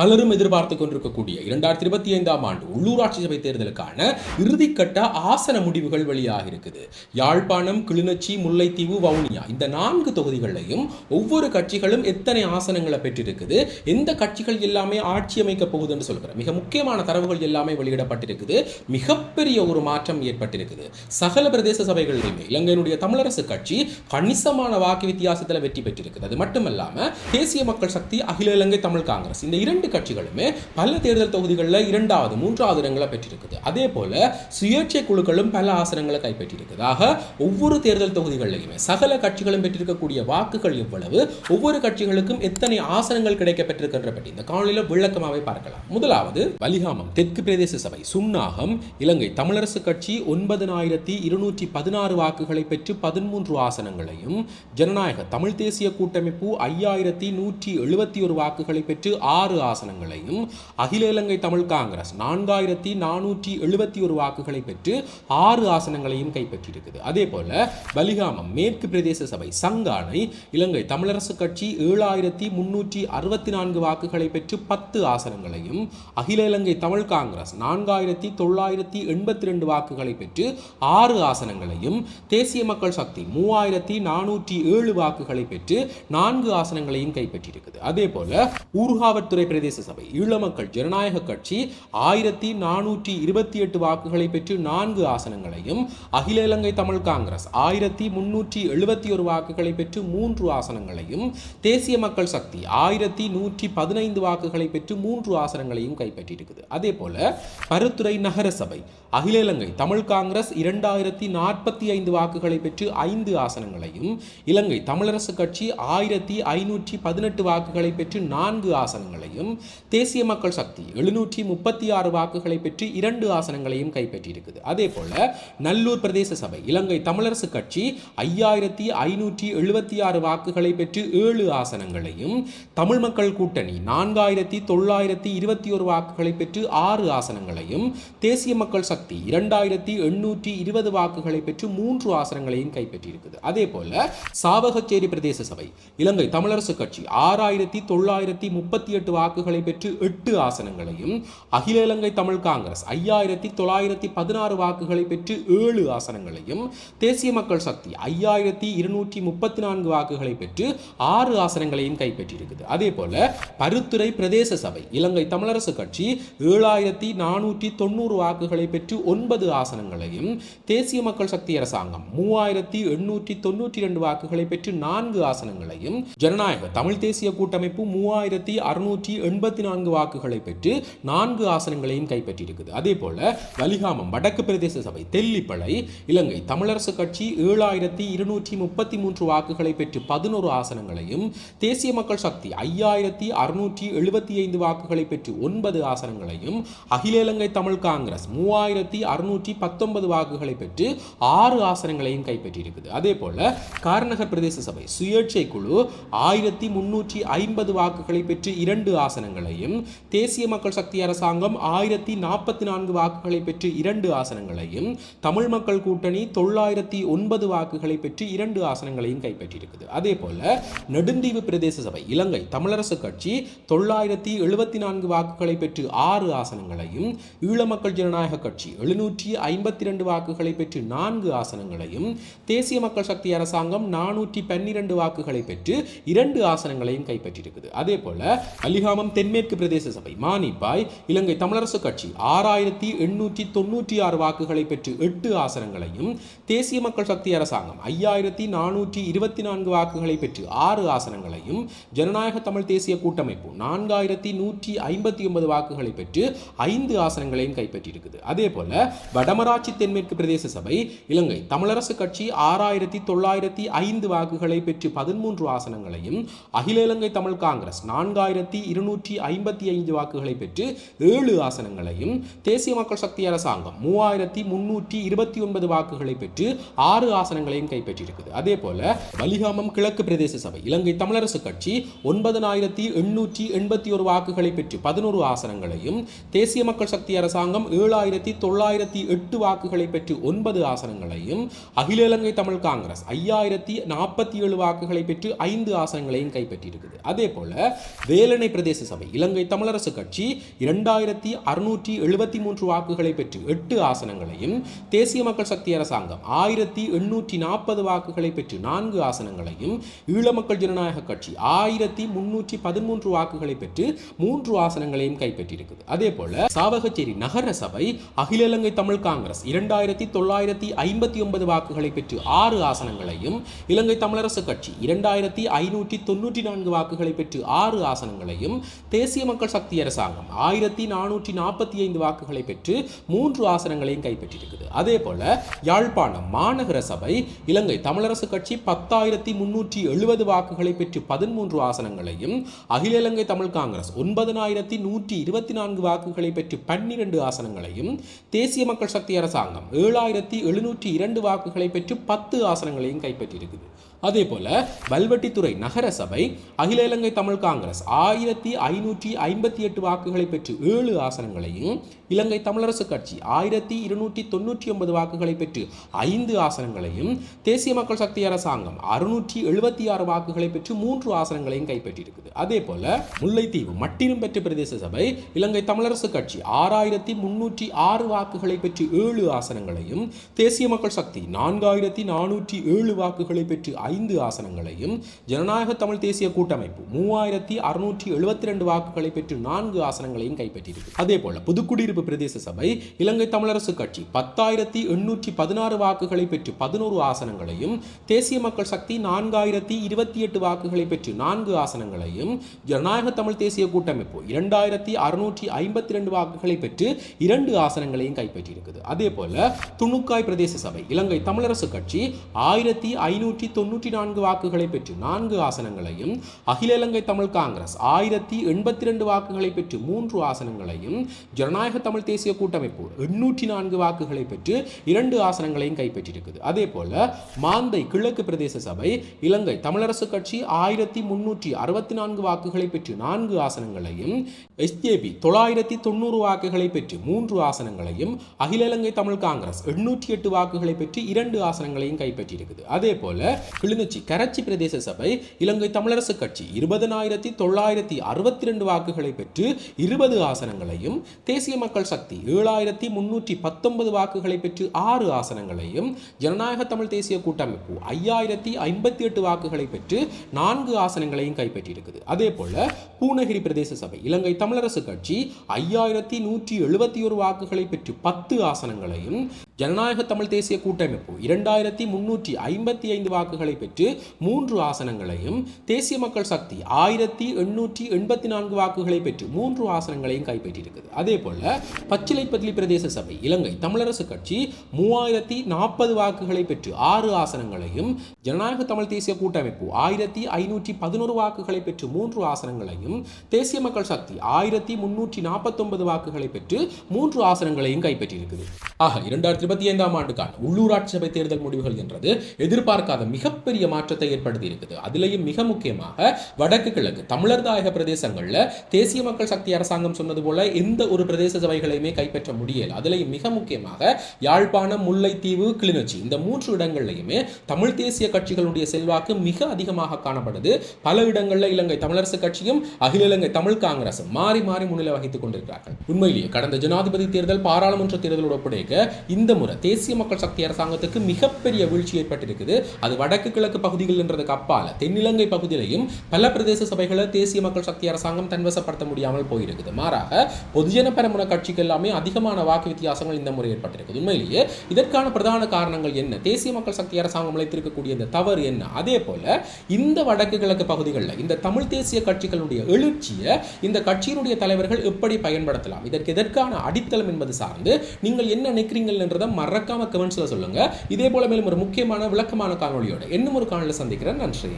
பலரும் எதிர்பார்த்து கொண்டிருக்கக்கூடிய இரண்டாயிரத்தி இருபத்தி ஐந்தாம் ஆண்டு உள்ளூராட்சி சபை தேர்தலுக்கான இறுதிக்கட்ட ஆசன முடிவுகள் வெளியாக இருக்குது. யாழ்ப்பாணம் கிளிநொச்சி முல்லைத்தீவு வவுனியா இந்த நான்கு தொகுதிகளையும் ஒவ்வொரு கட்சிகளும் எத்தனை ஆசனங்களை பெற்றிருக்குது? எந்த கட்சிகள் எல்லாமே ஆட்சி அமைக்கப் போகுதுன்னு சொல்கிறேன் மிக முக்கியமான தரவுகள் எல்லாமே வெளியிடப்பட்டிருக்குது. மிகப்பெரிய ஒரு மாற்றம் ஏற்பட்டிருக்குது. சகல பிரதேச சபைகளிலுமே இலங்கையினுடைய தமிழரசு கட்சி கணிசமான வாக்கு வித்தியாசத்தில் வெற்றி பெற்றிருக்குது. அது மட்டுமல்லாமல் தேசிய மக்கள் சக்தி அகில இலங்கை தமிழ் காங்கிரஸ் இந்த இரண்டு கட்சிகளுமே பல தேர்தல் தொகுதிகளில் இரண்டாவது மூன்றாவது இடங்களை பெற்றிருக்குது. அதே போல சுயேட்சை குழுக்களும் பல ஆசனங்களை கைப்பற்றியிருக்குது ஒவ்வொரு தேர்தல் தொகுதிகளிலுமே சகல கட்சிகளும் பெற்றிருக்கக்கூடிய வாக்குகள் எவ்வளவு ஒவ்வொரு கட்சிகளுக்கும் எத்தனை ஆசனங்கள் கிடைக்க பெற்றிருக்கின்ற பற்றி இந்த காணொலியில் விளக்கமாகவே பார்க்கலாம். முதலாவது வலிகாமம் தெற்கு பிரதேச சபை சுன்னாகம் இலங்கை தமிழரசு கட்சி ஒன்பதனாயிரத்தி இருநூற்றி பதினாறு வாக்குகளை பெற்று பதிமூன்று ஆசனங்களையும் ஜனநாயக தமிழ் தேசிய கூட்டமைப்பு ஐயாயிரத்தி நூற்றி எழுபத்தி ஒரு வாக்குகளை பெற்று ஆறு ஆசனங்களையும் அகில இலங்கை தமிழ் காங்கிரஸ் நான்காயிரத்தி நானூற்றி எழுபத்தி ஒரு வாக்குகளை பெற்று ஆறு ஆசனங்களையும் கைப்பற்றியிருக்குது. அதே போல பலிகாமம் மேற்கு பிரதேச சபை சங்கானை இலங்கை தமிழரசு கட்சி ஏழாயிரத்தி முன்னூற்றி அறுபத்தி நான்கு வாக்குகளை பெற்று பத்து ஆசனங்களையும் அகில இலங்கை தமிழ் காங்கிரஸ் நான்காயிரத்தி தொள்ளாயிரத்தி எண்பத்தி ரெண்டு வாக்குகளை பெற்று ஆறு ஆசனங்களையும் தேசிய மக்கள் சக்தி மூவாயிரத்தி நானூற்றி ஏழு வாக்குகளை பெற்று நான்கு ஆசனங்களையும் கைப்பற்றியிருக்குது. அதே போல ஊர்காவற்துறை பிரதேச சபை ஈழமக்கள் ஜனநாயக கட்சி ஆயிரத்தி நானூற்றி இருபத்தி எட்டு வாக்குகளை பெற்று நான்கு ஆசனங்களையும் அகில இலங்கை தமிழ் காங்கிரஸ் ஆயிரத்தி முன்னூற்றி எழுபத்தி ஒரு வாக்குகளை பெற்று மூன்று ஆசனங்களையும் தேசிய மக்கள் சக்தி ஆயிரத்தி நூற்றி பதினைந்து வாக்குகளை பெற்று மூன்று ஆசனங்களையும் கைப்பற்றியிருக்குது. அதே போல பருத்துறை நகர சபை அகில இலங்கை தமிழ் காங்கிரஸ் இரண்டாயிரத்தி நாற்பத்தி ஐந்து வாக்குகளை பெற்று ஐந்து ஆசனங்களையும் இலங்கை தமிழரசு கட்சி ஆயிரத்தி ஐநூற்றி பதினெட்டு வாக்குகளை பெற்று நான்கு ஆசனங்களையும் தேசிய மக்கள் சக்தி எழுநூற்றி முப்பத்தி ஆறு வாக்குகளை பெற்று இரண்டு ஆசனங்களையும் கைப்பற்றியிருக்குது. அதே போல நல்லூர் பிரதேச சபை இலங்கை தமிழரசு கட்சி ஐயாயிரத்தி ஐநூற்றி எழுபத்தி ஆறு வாக்குகளை பெற்று ஏழு ஆசனங்களையும் தமிழ் மக்கள் கூட்டணி நான்காயிரத்தி தொள்ளாயிரத்தி இருபத்தி ஒரு வாக்குகளை பெற்று ஆறு ஆசனங்களையும் தேசிய மக்கள் சக்தி இரண்டாயிரத்தி எண்ணூற்றி இருபது வாக்குகளை பெற்று மூன்று ஆசனங்களையும் கைப்பற்றியிருக்குது. அதே போல சாவகச்சேரி பிரதேச சபை இலங்கை தமிழரசு கட்சி ஆறாயிரத்தி தொள்ளாயிரத்தி முப்பத்தி எட்டு வாக்கு வாக்குகளை பெற்று எட்டு ஆசனங்களையும் அகில இலங்கை தமிழ் காங்கிரஸ் ஐயாயிரத்தி தொள்ளாயிரத்தி பதினாறு வாக்குகளை பெற்று ஏழு ஆசனங்களையும் தேசிய மக்கள் சக்தி ஐயாயிரத்தி இருநூற்றி முப்பத்தி நான்கு வாக்குகளை பெற்று ஆறு ஆசனங்களையும் கைப்பற்றியிருக்குது. அதே போல பருத்துறை பிரதேச சபை இலங்கை தமிழரசு கட்சி ஏழாயிரத்தி நானூற்றி தொண்ணூறு வாக்குகளை பெற்று ஒன்பது ஆசனங்களையும் தேசிய மக்கள் சக்தி அரசாங்கம் மூவாயிரத்தி எண்ணூற்றி தொண்ணூற்றி இரண்டு வாக்குகளை பெற்று நான்கு ஆசனங்களையும் ஜனநாயக தமிழ் தேசிய கூட்டமைப்பு மூவாயிரத்தி அறுநூற்றி எண்பத்தி நான்கு வாக்குகளை பெற்று நான்கு ஆசனங்களையும் கைப்பற்றியிருக்குது. அதே போல வலிகாமம் வடக்கு பிரதேச சபை தெல்லிப்பளை இலங்கை தமிழரசு கட்சி ஏழாயிரத்தி இருநூற்றி முப்பத்தி மூன்று வாக்குகளை பெற்று பதினோரு ஆசனங்களையும் தேசிய மக்கள் சக்தி ஐயாயிரத்தி அறுநூற்றி எழுபத்தி ஐந்து வாக்குகளை பெற்று ஒன்பது ஆசனங்களையும் அகில இலங்கை தமிழ் காங்கிரஸ் மூவாயிரத்தி அறுநூற்றி பத்தொன்பது வாக்குகளை பெற்று ஆறு ஆசனங்களையும் கைப்பற்றியிருக்குது. அதே போல காரநகர் பிரதேச சபை சுயேட்சை குழு ஆயிரத்தி முன்னூற்றி ஐம்பது வாக்குகளை பெற்று இரண்டு ஆசனங்களையும் தேசிய மக்கள் சக்தி அரசாங்கம் ஆயிரத்தி நாற்பத்தி நான்கு வாக்குகளை பெற்று இரண்டு ஆசனங்களையும் தமிழ் மக்கள் கூட்டணி தொள்ளாயிரத்தி ஒன்பது வாக்குகளை பெற்று இரண்டு ஆசனங்களையும் கைப்பற்றியிருக்குது. அதே போல நெடுந்தீவு பிரதேச சபை இலங்கை தமிழரசு கட்சி தொள்ளாயிரத்தி எழுபத்தி நான்கு வாக்குகளை பெற்று ஆறு ஆசனங்களையும் ஈழ மக்கள் ஜனநாயக கட்சி எழுநூற்றி ஐம்பத்தி இரண்டு வாக்குகளை பெற்று நான்கு ஆசனங்களையும் தேசிய மக்கள் சக்தி அரசாங்கம் நானூற்றி பன்னிரண்டு வாக்குகளை பெற்று இரண்டு ஆசனங்களையும் கைப்பற்றியிருக்குது. அதே போல அலிகாமம் தென்மேற்கு பிரதேச சபை மானிப்பாய் இலங்கை தமிழரசு கட்சி ஆறாயிரத்தி எண்ணூற்றி தொன்னூற்றி ஆறு வாக்குகளை பெற்று எட்டு ஆசனங்களையும் தேசிய மக்கள் சக்தி அரசாங்கம் ஐயாயிரத்தி நானூற்றி இருபத்தி நான்கு வாக்குகளை பெற்று ஆறு ஆசனங்களையும் ஜனநாயக தமிழ் தேசிய கூட்டமைப்பு நான்காயிரத்தி நூற்றி ஐம்பத்தி ஒன்பது வாக்குகளை பெற்று ஐந்து ஆசனங்களையும் கைப்பற்றியிருக்குது. அதே போல வடமராட்சி தென்மேற்கு பிரதேச சபை இலங்கை தமிழரசு கட்சி ஆறாயிரத்தி தொள்ளாயிரத்தி ஐந்து வாக்குகளை பெற்று பதிமூன்று ஆசனங்களையும் அகில இலங்கை தமிழ் காங்கிரஸ் நான்காயிரத்தி இருநூறு ஐநூற்றி ஐம்பத்தி ஐந்து வாக்குகளை பெற்று ஏழு ஆசனங்களையும் தேசிய மக்கள் சக்தி அரசாங்கம் மூவாயிரத்தி முன்னூற்றி இருபத்தி ஒன்பது வாக்குகளை பெற்று ஆறு ஆசனங்களையும் கைப்பற்றியிருக்குது. அதே போல வலிகாமம் கிழக்கு பிரதேச சபை இலங்கை தமிழரசு கட்சி ஒன்பதனாயிரத்தி எண்ணூற்றி எண்பத்தி ஒரு வாக்குகளை பெற்று பதினோரு ஆசனங்களையும் தேசிய மக்கள் சக்தி அரசாங்கம் ஏழாயிரத்தி தொள்ளாயிரத்தி எட்டு வாக்குகளை பெற்று ஒன்பது ஆசனங்களையும் அகில இலங்கை தமிழ் காங்கிரஸ் ஐயாயிரத்தி நாற்பத்தி ஏழு வாக்குகளை பெற்று ஐந்து ஆசனங்களையும் கைப்பற்றியிருக்குது. அதே போல வேலணை பிரதேச பிரதேச சபை. இலங்கை தமிழரசு கட்சி இரண்டாயிரத்தி அறுநூற்றி எழுபத்தி மூன்று வாக்குகளை பெற்று எட்டு ஆசனங்களையும் தேசிய மக்கள் சக்தி அரசாங்கம் ஆயிரத்தி எண்ணூற்றி நாற்பது வாக்குகளை பெற்று நான்கு ஆசனங்களையும் ஈழ மக்கள் ஜனநாயக கட்சி ஆயிரத்தி முன்னூற்றி பதிமூன்று வாக்குகளை பெற்று மூன்று ஆசனங்களையும் கைப்பற்றியிருக்குது. அதே போல சாவகச்சேரி நகர சபை அகில இலங்கை தமிழ் காங்கிரஸ் இரண்டாயிரத்தி தொள்ளாயிரத்தி ஐம்பத்தி ஒன்பது வாக்குகளை பெற்று ஆறு ஆசனங்களையும் இலங்கை தமிழரசு கட்சி இரண்டாயிரத்தி ஐநூற்றி தொன்னூற்றி நான்கு வாக்குகளை பெற்று ஆறு ஆசனங்களையும் தேசிய மக்கள் சக்தி அரசாங்கம் ஆயிரத்தி நானூற்றி நாற்பத்தி ஐந்து வாக்குகளை பெற்று மூன்று ஆசனங்களையும் கைப்பற்றியிருக்குது. அதே போல யாழ்ப்பாணம் மாநகர சபை இலங்கை தமிழரசு கட்சி பத்தாயிரத்தி முன்னூற்றி எழுபது வாக்குகளை பெற்று பதிமூன்று ஆசனங்களையும் அகில இலங்கை தமிழ் காங்கிரஸ் ஒன்பதனாயிரத்தி நூற்றி இருபத்தி நான்கு வாக்குகளை பெற்று பன்னிரண்டு ஆசனங்களையும் தேசிய மக்கள் சக்தி அரசாங்கம் ஏழாயிரத்தி எழுநூற்றி இரண்டு வாக்குகளை பெற்று பத்து ஆசனங்களையும் கைப்பற்றியிருக்குது. அதே போல வல்வெட்டித்துறை நகர சபை அகில இலங்கை தமிழ் காங்கிரஸ் ஆயிரத்தி ஐநூற்றி ஐம்பத்தி எட்டு வாக்குகளை பெற்று ஏழு ஆசனங்களையும் இலங்கை தமிழரசு கட்சி ஆயிரத்தி இருநூற்றி தொண்ணூற்றி ஒன்பது வாக்குகளை பெற்று ஐந்து ஆசனங்களையும் தேசிய மக்கள் சக்தி அரசாங்கம் அறுநூற்றி எழுபத்தி ஆறு வாக்குகளை பெற்று மூன்று ஆசனங்களையும் கைப்பற்றியிருக்குது. அதே போல முல்லைத்தீவு மட்டிலும் பெற்ற பிரதேச சபை இலங்கை தமிழரசு கட்சி ஆறாயிரத்தி முன்னூற்றி ஆறு வாக்குகளை பெற்று ஏழு ஆசனங்களையும் தேசிய மக்கள் சக்தி நான்காயிரத்தி நானூற்றி ஏழு வாக்குகளை பெற்று ஐந்து ஆசனங்களையும் ஜனநாயக தமிழ் தேசிய கூட்டமைப்பு மூவாயிரத்தி அறுநூற்றி எழுபத்தி ரெண்டு வாக்குகளை பெற்று நான்கு ஆசனங்களையும் கைப்பற்றியிருக்கு. அதே போல புதுக்குடியிருப்பு பிரதேச சபை இலங்கை தமிழரசு கட்சி பத்தாயிரத்தி எண்ணூற்றி பதினாறு வாக்குகளை பெற்று பதினோரு ஆசனங்களையும் தேசிய மக்கள் சக்தி நான்காயிரத்தி இருபத்தி எட்டு வாக்குகளை பெற்று நான்கு ஆசனங்களையும் ஜனநாயக தமிழ் தேசிய கூட்டமைப்பு இரண்டாயிரத்தி அறுநூற்றி ஐம்பத்தி ரெண்டு வாக்குகளை பெற்று இரண்டு ஆசனங்களையும் கைப்பற்றியிருக்குது. அதே போல துணுக்காய் பிரதேச சபை இலங்கை தமிழரசு கட்சி ஆயிரத்தி ஐநூற்றி தொன்னூற்றி நான்கு வாக்குகளை பெற்று நான்கு ஆசனங்களையும் அகில இலங்கை தமிழ் காங்கிரஸ் ஆயிரத்தி எண்பத்தி ரெண்டு வாக்குகளை பெற்று மூன்று ஆசனங்களையும் ஜனநாயக தமிழ் தேசிய கூட்டமைப்பு எண்ணூற்றி நான்கு வாக்குகளை பெற்று இரண்டு ஆசனங்களையும் கைப்பற்றியிருக்குது. அதே போல மாந்தை கிழக்கு பிரதேச சபை இலங்கை தமிழரசு கட்சி ஆயிரத்தி முன்னூற்றி அறுபத்தி நான்கு வாக்குகளை பெற்று நான்கு ஆசனங்களையும் எஸ்ஜேபி தொள்ளாயிரத்தி தொண்ணூறு வாக்குகளை பெற்று மூன்று ஆசனங்களையும் அகில இலங்கை தமிழ் காங்கிரஸ் எண்ணூற்றி எட்டு வாக்குகளை பெற்று இரண்டு ஆசனங்களையும் கைப்பற்றியிருக்குது. அதே போல கிளிநொச்சி கரச்சி பிரதேச சபை இலங்கை தமிழரசு கட்சி இருபதனாயிரத்தி தொள்ளாயிரத்தி அறுபத்தி ரெண்டு வாக்குகளை பெற்று இருபது ஆசனங்களையும் தேசிய மக்கள் சக்தி ஏழாயிரத்தி முன்னூற்றி பத்தொன்பது வாக்குகளை பெற்று ஆறு ஆசனங்களையும் ஜனநாயக தமிழ் தேசிய கூட்டமைப்பு ஐயாயிரத்தி ஐம்பத்தி எட்டு வாக்குகளை பெற்று நான்கு ஆசனங்களையும் கைப்பற்றியிருக்குது. அதே போல பூனகிரி பிரதேச சபை இலங்கை தமிழரசு கட்சி ஐயாயிரத்தி நூற்றி எழுபத்தி ஒரு வாக்குகளை பெற்று பத்து ஆசனங்களையும் ஜனநாயக தமிழ் தேசிய கூட்டமைப்பு இரண்டாயிரத்தி முன்னூற்றி ஐம்பத்தி ஐந்து வாக்குகளை பெற்று மூன்று ஆசனங்களையும் தேசிய மக்கள் சக்தி ஆயிரத்தி எண்ணூற்றி எண்பத்தி நான்கு வாக்குகளை பெற்று மூன்று ஆசனங்களையும் கைப்பற்றியிருக்குது. அதே போல பச்சிலைப்பள்ளி பிரதேச சபை இலங்கை தமிழரசு கட்சி மூவாயிரத்தி நாற்பது வாக்குகளை பெற்று ஆறு ஆசனங்களையும் ஜனநாயக தமிழ் தேசிய கூட்டமைப்பு ஆயிரத்தி ஐநூற்றி பதினோரு வாக்குகளை பெற்று மூன்று ஆசனங்களையும் தேசிய மக்கள் சக்தி ஆயிரத்தி முன்னூற்றி நாற்பத்தொன்பது வாக்குகளை பெற்று மூன்று ஆசனங்களையும் கைப்பற்றியிருக்குது. ஆக இரண்டாயிரத்தி இருபத்தி ஐந்தாம் ஆண்டுக்கான உள்ளூராட்சி சபை தேர்தல் முடிவுகள் என்றது எதிர்பார்க்காத மிகப்பெரிய மாற்றத்தை ஏற்படுத்தி இருக்குது அதிலேயும் மிக முக்கியமாக வடக்கு கிழக்கு தமிழர் தாயக பிரதேசங்களில் தேசிய மக்கள் சக்தி அரசாங்கம் சொன்னது போல எந்த ஒரு பிரதேச சபைகளையுமே கைப்பற்ற முடியல. அதிலேயும் மிக முக்கியமாக யாழ்ப்பாணம் முல்லைத்தீவு கிளிநொச்சி இந்த மூன்று இடங்கள்லையுமே தமிழ் தேசிய கட்சிகளுடைய செல்வாக்கு மிக அதிகமாக காணப்படுது. பல இடங்களில் இலங்கை தமிழரசு கட்சியும் அகில இலங்கை தமிழ் காங்கிரசும் மாறி மாறி முன்னிலை வகித்துக் கொண்டிருக்கிறார்கள். உண்மையிலேயே கடந்த ஜனாதிபதி தேர்தல் பாராளுமன்ற தேர்தலோட ஒப்படைக்க இந்த முறை தேசிய மக்கள் சக்தி அரசாங்கத்துக்கு மிகப்பெரிய வீழ்ச்சி ஏற்பட்டிருக்குது. அது வடக்கு கிழக்கு பகுதிகள் என்றதுக்கு அப்பால தென்னிலங்கை பகுதியிலையும் பல பிரதேச சபைகளை தேசிய மக்கள் சக்தி அரசாங்கம் தன்வசப்படுத்த முடியாமல் போயிருக்குது. மாறாக பொதுஜன பெரமுன கட்சிக்கு எல்லாமே அதிகமான வாக்கு வித்தியாசங்கள் இந்த முறை ஏற்பட்டிருக்குது. உண்மையிலேயே இதற்கான பிரதான காரணங்கள் என்ன? தேசிய மக்கள் சக்தி அரசாங்கம் அழைத்திருக்கக்கூடிய இந்த தவறு என்ன? அதே போல இந்த வடக்கு கிழக்கு பகுதிகளில் இந்த தமிழ் தேசிய கட்சிகளுடைய எழுச்சியை இந்த கட்சியினுடைய தலைவர்கள் எப்படி பயன்படுத்தலாம்? இதற்கு எதற்கான அடித்தளம் என்பது சார்ந்து நீங்கள் என்ன நினைக்கிறீங்கன்றதை மறக்காம கமெண்ட்ஸில் சொல்லுங்க. இதே போல மேலும் ஒரு முக்கியமான விளக்கமான காணொலியோட இன்னும் ஒரு காணொலியில் சந்திக்கிறேன். நன்றி.